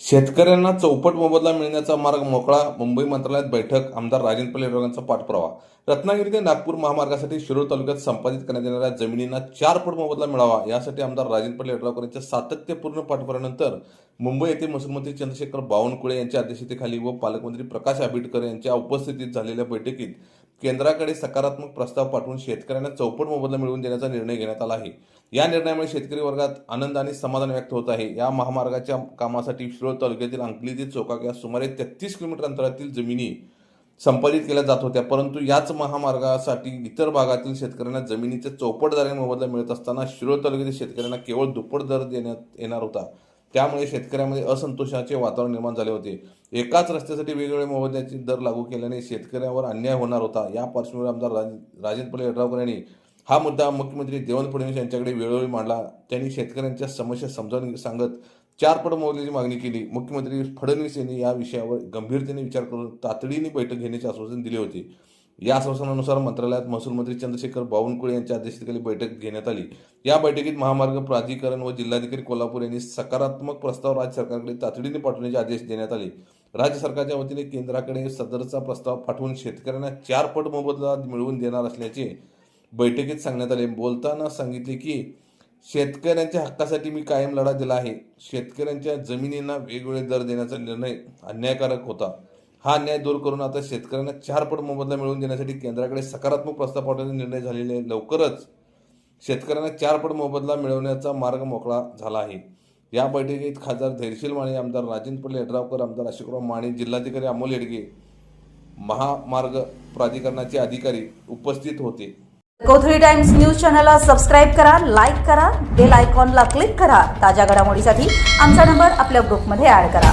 शेतकऱ्यांना चौपट मोबदला मिळण्याचा मार्ग मोकळा मुंबई मंत्रालयात बैठक आमदार राजेंद्र पटेल यांचा पाठपुरावा. रत्नागिरी ते नागपूर महामार्गासाठी शिरोळ तालुक्यात संपादित करण्यात येणाऱ्या जमिनींना चार पट मोबदला मिळावा यासाठी आमदार राजेंद्र पटेल यांच्या सातत्यपूर्ण पाठपुरानंतर मुंबई येथे महसूलमंत्री चंद्रशेखर बावनकुळे यांच्या अध्यक्षतेखाली व पालकमंत्री प्रकाश आंबेडकर यांच्या उपस्थितीत झालेल्या बैठकीत केंद्राकडे सकारात्मक प्रस्ताव पाठवून शेतकऱ्यांना चौपट मोबदला मिळवून देण्याचा निर्णय घेण्यात आला आहे. या निर्णयामुळे शेतकरी वर्गात आनंद आणि समाधान व्यक्त होत आहे. या महामार्गाच्या कामासाठी शिरोळ तालुक्यातील अंकली ते चोकाक या सुमारे तेहतीस किलोमीटर अंतरातील जमिनी संपादित केल्या जात होत्या. परंतु याच महामार्गासाठी इतर भागातील शेतकऱ्यांना जमिनीचे चौपट दराने मोबदला मिळत असताना शिरोळ तालुक्यातील शेतकऱ्यांना केवळ दुप्पट दर देण्यात येणार होता. त्यामुळे शेतकऱ्यांमध्ये असंतोषाचे वातावरण निर्माण झाले होते. एकाच रस्त्यासाठी वेगवेगळे मोबदल्याचे दर लागू केल्याने शेतकऱ्यांवर अन्याय होणार होता. या पार्श्वभूमीवर आमदार राज- राजेंद्र पल्ले यड्रावकर यांनी हा मुद्दा मुख्यमंत्री देवेंद्र फडणवीस यांच्याकडे वेळोवेळी मांडला. त्यांनी शेतकऱ्यांच्या समस्या समजावून सांगत चार पट मोबदल्याची मागणी केली. मुख्यमंत्री फडणवीस यांनी या विषयावर गंभीरतेने विचार करून तातडीने बैठक घेण्याचे आश्वासन दिले होते. या आश्वासनानुसार मंत्रालयात महसूल मंत्री चंद्रशेखर बावनकुळे यांच्या अध्यक्षतेखाली बैठक घेण्यात आली. या बैठकीत महामार्ग प्राधिकरण व जिल्हाधिकारी कोल्हापूर यांनी सकारात्मक प्रस्ताव राज्य सरकारकडे तातडीने पाठवण्याचे आदेश देण्यात आले. राज्य सरकारच्या वतीने केंद्राकडे सदरचा प्रस्ताव पाठवून शेतकऱ्यांना चार पट मोबदला मिळवून देणार असल्याचे बैठकीत सांगण्यात आले. बोलताना सांगितले की शेतकऱ्यांच्या हक्कासाठी मी कायम लढा दिला आहे. शेतकऱ्यांच्या जमिनींना वेगवेगळे दर देण्याचा निर्णय अन्यायकारक होता. हा अन्याय दूर करून आता शेतकऱ्यांना चार पट मोबदला मिळवून देण्यासाठी केंद्राकडे सकारात्मक प्रस्ताव पाठवण्याचे निर्णय झालेले आहे. लवकरच शेतकऱ्यांना चार पट मोबदला मिळवण्याचा मार्ग मोकळा झाला आहे. या बैठकीत खासदार धैर्शील माने आमदार राजेंद्र पल्ले यड्रावकर आमदार अशोकराव माने जिल्हाधिकारी अमोल येडगे महामार्ग प्राधिकरणाचे अधिकारी उपस्थित होते. कोथळी टाइम्स न्यूज चॅनलला सबस्क्राईब करा लाईक करा बेल आयकॉनला क्लिक करा. ताज्या घडामोडीसाठी आमचा नंबर आपल्या ग्रुपमध्ये ॲड करा.